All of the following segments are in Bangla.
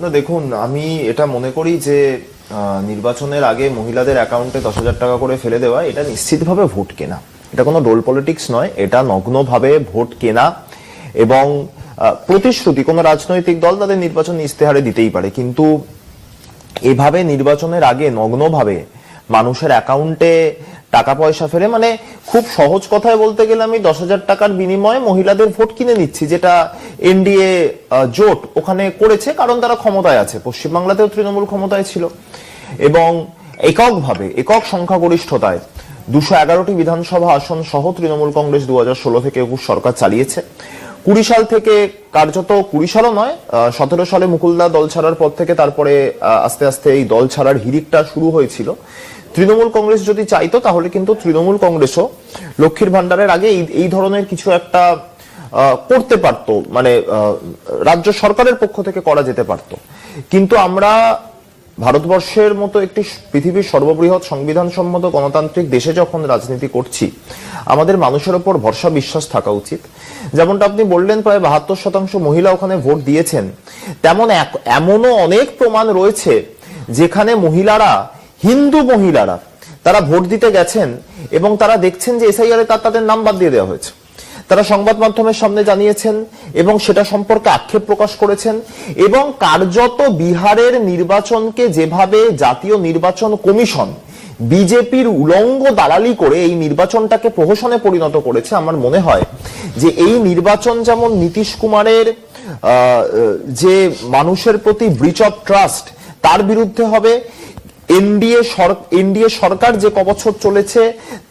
না, দেখুন, আমি এটা মনে করি যে নির্বাচনের আগে মহিলাদের অ্যাকাউন্টে দশ হাজার টাকা করে ফেলে দেওয়া, এটা নিশ্চিতভাবে ভোট কেনা। এটা কোনো রোল পলিটিক্স নয়, এটা নগ্নভাবে ভোট কেনা এবং প্রতিশ্রুতি, কোনো রাজনৈতিক দল তাদের নির্বাচন ইস্তেহারে দিতেই পারে। কিন্তু এভাবে নির্বাচনের আগে নগ্নভাবে মানুষের অ্যাকাউন্টে টাকা পয়সা ফেলে মানে খুব সহজ কথায় বলতে গেলে আমি দশ হাজার টাকার বিনিময়ে মহিলাদের ভোট কিনে নিচ্ছি, যেটা এনডিএ জোট ওখানে করেছে কারণ তারা ক্ষমতায় আছে। পশ্চিমবাংলাতেও তৃণমূল ক্ষমতায় ছিল। এবং এককভাবে, একক সংখ্যাগরিষ্ঠতায় দুশো এগারোটি বিধানসভা আসন সহ তৃণমূল কংগ্রেস দু হাজার ষোলো থেকে একুশ সরকার চালিয়েছে। কুড়ি সাল থেকে কার্যত কুড়ি সালও নয় সতেরো সালে মুকুলদা দল ছাড়ার পর থেকে তারপরে আস্তে আস্তে এই দল ছাড়ার হিরিকটা শুরু হয়েছিল। তৃণমূল কংগ্রেস যদি চাইতো তাহলে কিন্তু তৃণমূল কংগ্রেসও লক্ষ্মীর ভান্ডারের আগে এই ধরনের কিছু একটা করতে পারতো মানে রাজ্য সরকারের পক্ষ থেকে করা যেতে পারতো। কিন্তু আমরা ভারতবর্ষের মতো একটি পৃথিবীর সর্ববৃহৎ সংবিধান সম্মত গণতান্ত্রিক দেশে যখন রাজনীতি করছি, আমাদের মানুষের ওপর ভরসা বিশ্বাস থাকা উচিত। যেমনটা আপনি বললেন, প্রায় বাহাত্তর শতাংশ মহিলা ওখানে ভোট দিয়েছেন, তেমন এমনও অনেক প্রমাণ রয়েছে যেখানে মহিলারা, হিন্দু মহিলারা, তারা ভোট দিতে গেছেন এবং তারা দেখছেন যে এসআইআর তার, তাদের নাম বাদ দিয়ে দেওয়া হয়েছে। তারা সংবাদ মাধ্যমের সামনে জানিয়েছেন এবং সেটা সম্পর্কে আক্ষেপ প্রকাশ করেছেন এবং কার্যত বিহারের নির্বাচনকে যেভাবে জাতীয় নির্বাচন কমিশন বিজেপির উলঙ্গ দালালি করে এই নির্বাচনটাকে প্রহসনে পরিণত করেছে, আমার মনে হয় যে এই নির্বাচন যেমন নীতিশ কুমারের যে মানুষের প্রতি ব্রিচ অফ ট্রাস্ট তার বিরুদ্ধে হবে এনডিএ এনডিএ সরকার যে কবছর চলেছে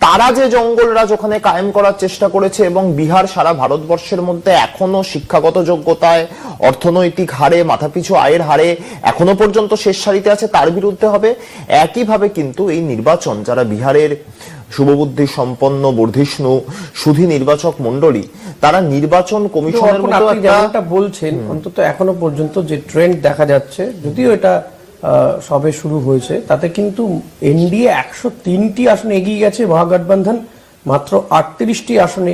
তারা যে জঙ্গলরাজ ওখানে কায়েম করার চেষ্টা করেছে এবং বিহার সারা ভারতবর্ষের মধ্যে এখনও শিক্ষাগত যোগ্যতায় অর্থনৈতিক হারে মাথাপিছু আয়ের হারে এখনও পর্যন্ত শেষ সারিতে আছে তার বিরুদ্ধে হবে। একইভাবে কিন্তু এই নির্বাচন যারা বিহারের শুভবুদ্ধি সম্পন্ন বর্ধিষ্ণু সুধী নির্বাচক মন্ডলী তারা নির্বাচন কমিশনের মতো একটা বলছেন অন্তত এখনও পর্যন্ত যে ট্রেন্ড দেখা যাচ্ছে যদিও এটা সবে শুরু হয়েছে। তাতে কিন্তু এনডিএ একশো তিনটি আসনে এগিয়ে গেছে মহাগঠবন্ধন মাত্র আটত্রিশটি আসনে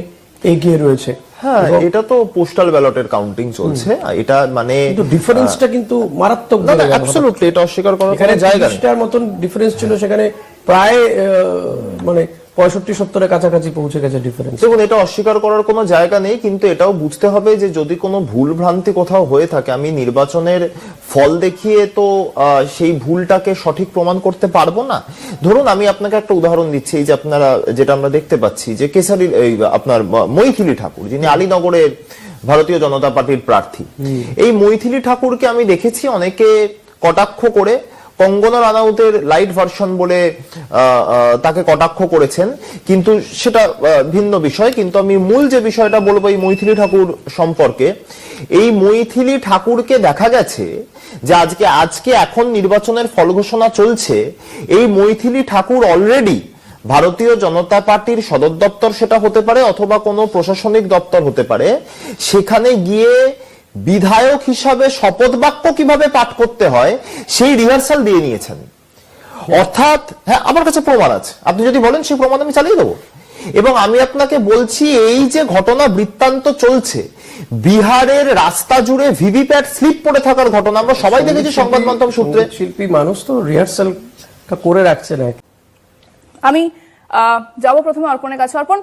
এগিয়ে রয়েছে। হ্যাঁ এটা তো পোস্টাল ব্যালটের কাউন্টিং চলছে। এটা মানে কিন্তু ডিফারেন্সটা কিন্তু মারাত্মক না অ্যাবসলিউটলি এটা অস্বীকার করার এখানে জায়গা মতন ডিফারেন্স ছিল সেখানে প্রায় মানে পঁয়ষট্টি সত্তরের কাছাকাছি পৌঁছে গেছে ডিফারেন্স দেখুন এটা অস্বীকার করার কোনো জায়গা নেই কিন্তু এটাও বুঝতে হবে যে যদি কোনো ভুল ভ্রান্তি কোথাও হয়ে থাকে আমি নির্বাচনের ফল দেখিয়ে তো সেই ভুলটাকে সঠিক প্রমাণ করতে পারব না। ধরুন আমি আপনাকে একটা উদাহরণ দিচ্ছি এই যে আপনারা যেটা আমরা দেখতে পাচ্ছি যে এই আপনার মৈথিলি ঠাকুর যিনি আলীনগরের ভারতীয় জনতা পার্টির প্রার্থী। এই মৈথিলি ঠাকুরকে আমি দেখেছি অনেকে কটাক্ষ করে কঙ্গনা রানাউতের লাইট ভার্সন বলে তাকে কটাক্ষ করেছেন। কিন্তু সেটা ভিন্ন বিষয়। কিন্তু আমি মূল যে বিষয়টা বলব এই মৈথিলি ঠাকুর সম্পর্কে, এই মৈথিলি ঠাকুরকে দেখা গেছে যে আজকে আজকে এখন নির্বাচনের ফল ঘোষণা চলছে। এই মৈথিলি ঠাকুর অলরেডি ভারতীয় জনতা পার্টির সদর দপ্তর সেটা হতে পারে অথবা কোনো প্রশাসনিক দপ্তর হতে পারে। সেখানে গিয়ে বিধায়ক হিসাবে শপথ বাক্য কীভাবে পাঠ করতে হয় সেই রিহার্সাল দিয়ে নিয়েছেন। অর্থাৎ হ্যাঁ আমার কাছে প্রমাণ আছে। আপনি যদি বলেন সেই প্রমাণ আমি চালিয়ে দেবো। এবং আমি আপনাকে বলছি এই যে ঘটনা বৃত্তান্ত চলছে বিহারের রাস্তা জুড়ে ভিভিপ্যাট স্লিপ পড়ে থাকার ঘটনা আমরা সবাই দেখেছি সংবাদ মাধ্যম সূত্রে। শিল্পী মানুষ তো রিহার্সালটা করে রাখছে না আমি আহ, যাব প্রথমে অর্পণের কাছে। অর্পণ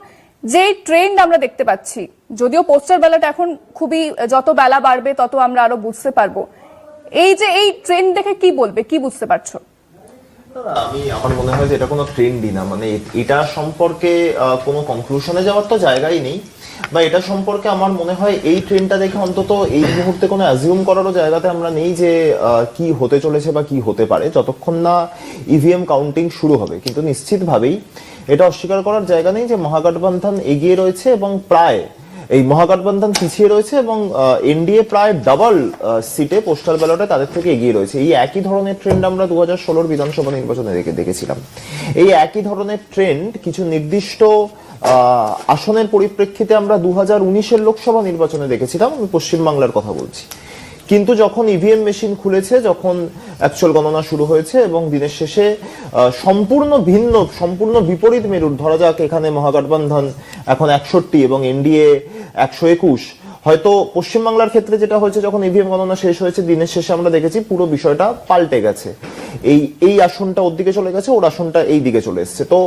যে ট্রেন্ড আমরা দেখতে পাচ্ছি, যদিও পোস্টার ব্যালট এখন খুবই যত বেলা বাড়বে তত আমরা আরও বুঝতে পারব। এই যে এই ট্রেন্ড দেখে কি বলবে, কি বুঝতে পারছ? আমি আমার মনে হয় যে এটা কোনো ট্রেন্ডই না মানে এটা সম্পর্কে কোনো কনক্লুশনে যাওয়ার তো জায়গাই নেই। বা এটা সম্পর্কে আমার মনে হয় এই ট্রেনটা দেখে অন্তত এই মুহূর্তে কোনো অ্যাজিউম করারও জায়গাতে আমরা নেই যে কি হতে চলেছে বা কি হতে পারে। যতক্ষণ না ইভিএম কাউন্টিং শুরু হবে। কিন্তু নিশ্চিতভাবেই এটা অস্বীকার করার জায়গা নেই যে মহাগঠবন্ধন এগিয়ে রয়েছে এবং প্রায় এই মহাগঠবন্ধন পিছিয়ে রয়েছে এবং এনডিএ প্রায় ডাবল সিটে পোস্টাল ব্যালটে তাদের থেকে এগিয়ে রয়েছে। এই একই ধরনের ট্রেন্ড আমরা দু হাজার ষোলোর বিধানসভা নির্বাচনে দেখে দেখেছিলাম। এই একই ধরনের ট্রেন্ড কিছু নির্দিষ্ট আসনের পরিপ্রেক্ষিতে আমরা দু হাজার উনিশের লোকসভা নির্বাচনে দেখেছিলাম, আমি পশ্চিমবাংলার কথা বলছি। কিন্তু যখন ইভিএম মেশিন খুলেছে, যখন অ্যাকচুয়াল গণনা শুরু হয়েছে এবং দিনের শেষে সম্পূর্ণ ভিন্ন, সম্পূর্ণ বিপরীত মেরুর, ধরা যাক এখানে মহাগঠবন্ধন এখন একষট্টি এবং এনডিএ একশো একুশ, হয়তো পশ্চিমবাংলার ক্ষেত্রে যেটা হয়েছে, যখন ইভিএম গণনা শেষ হয়েছে, দিনের শেষে আমরা দেখেছি পুরো বিষয়টা পাল্টে গেছে। এই এই আসনটা ওর দিকে চলে গেছে, ওর আসনটা এই দিকে চলে এসছে। তো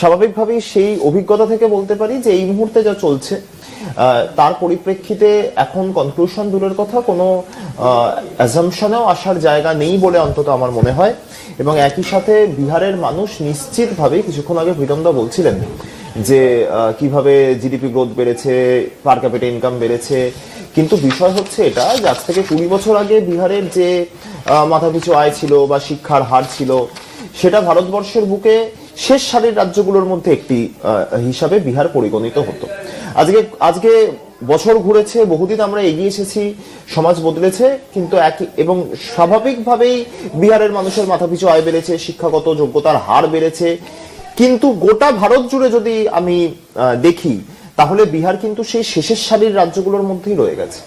স্বাভাবিকভাবেই সেই অভিজ্ঞতা থেকে বলতে পারি যে এই মুহূর্তে যা চলছে তার পরিপ্রেক্ষিতে এখন কনক্লুশন দূরের কথা, কোনো অ্যাজামশনেও আসার জায়গা নেই বলে অন্তত আমার মনে হয়। এবং একই সাথে বিহারের মানুষ নিশ্চিতভাবে কিছুক্ষণ আগে প্রীতমদা বলছিলেন যে কীভাবে জিডিপি গ্রোথ বেড়েছে পার ক্যাপিটা ইনকাম বেড়েছে কিন্তু বিষয় হচ্ছে এটা যে আজ থেকে কুড়ি বছর আগে বিহারের যে আহ, মাথাপিছু আয় ছিল বা শিক্ষার হার ছিল সেটা ভারতবর্ষের বুকে শেষ সারির রাজ্যগুলোর মধ্যে একটি হিসাবে বিহার পরিগণিত হতো। আজকে আজকে বছর ঘুরেছে বহুদিন আমরা এগিয়ে এসেছি সমাজ বদলেছে কিন্তু একই এবং স্বাভাবিকভাবেই বিহারের মানুষের মাথাপিছু আয় বেড়েছে শিক্ষাগত যোগ্যতার হার বেড়েছে কিন্তু গোটা ভারত জুড়ে যদি আমি দেখি তাহলে বিহার কিন্তু সেই শেষের সারির রাজ্যগুলোর মধ্যেই রয়ে গেছে।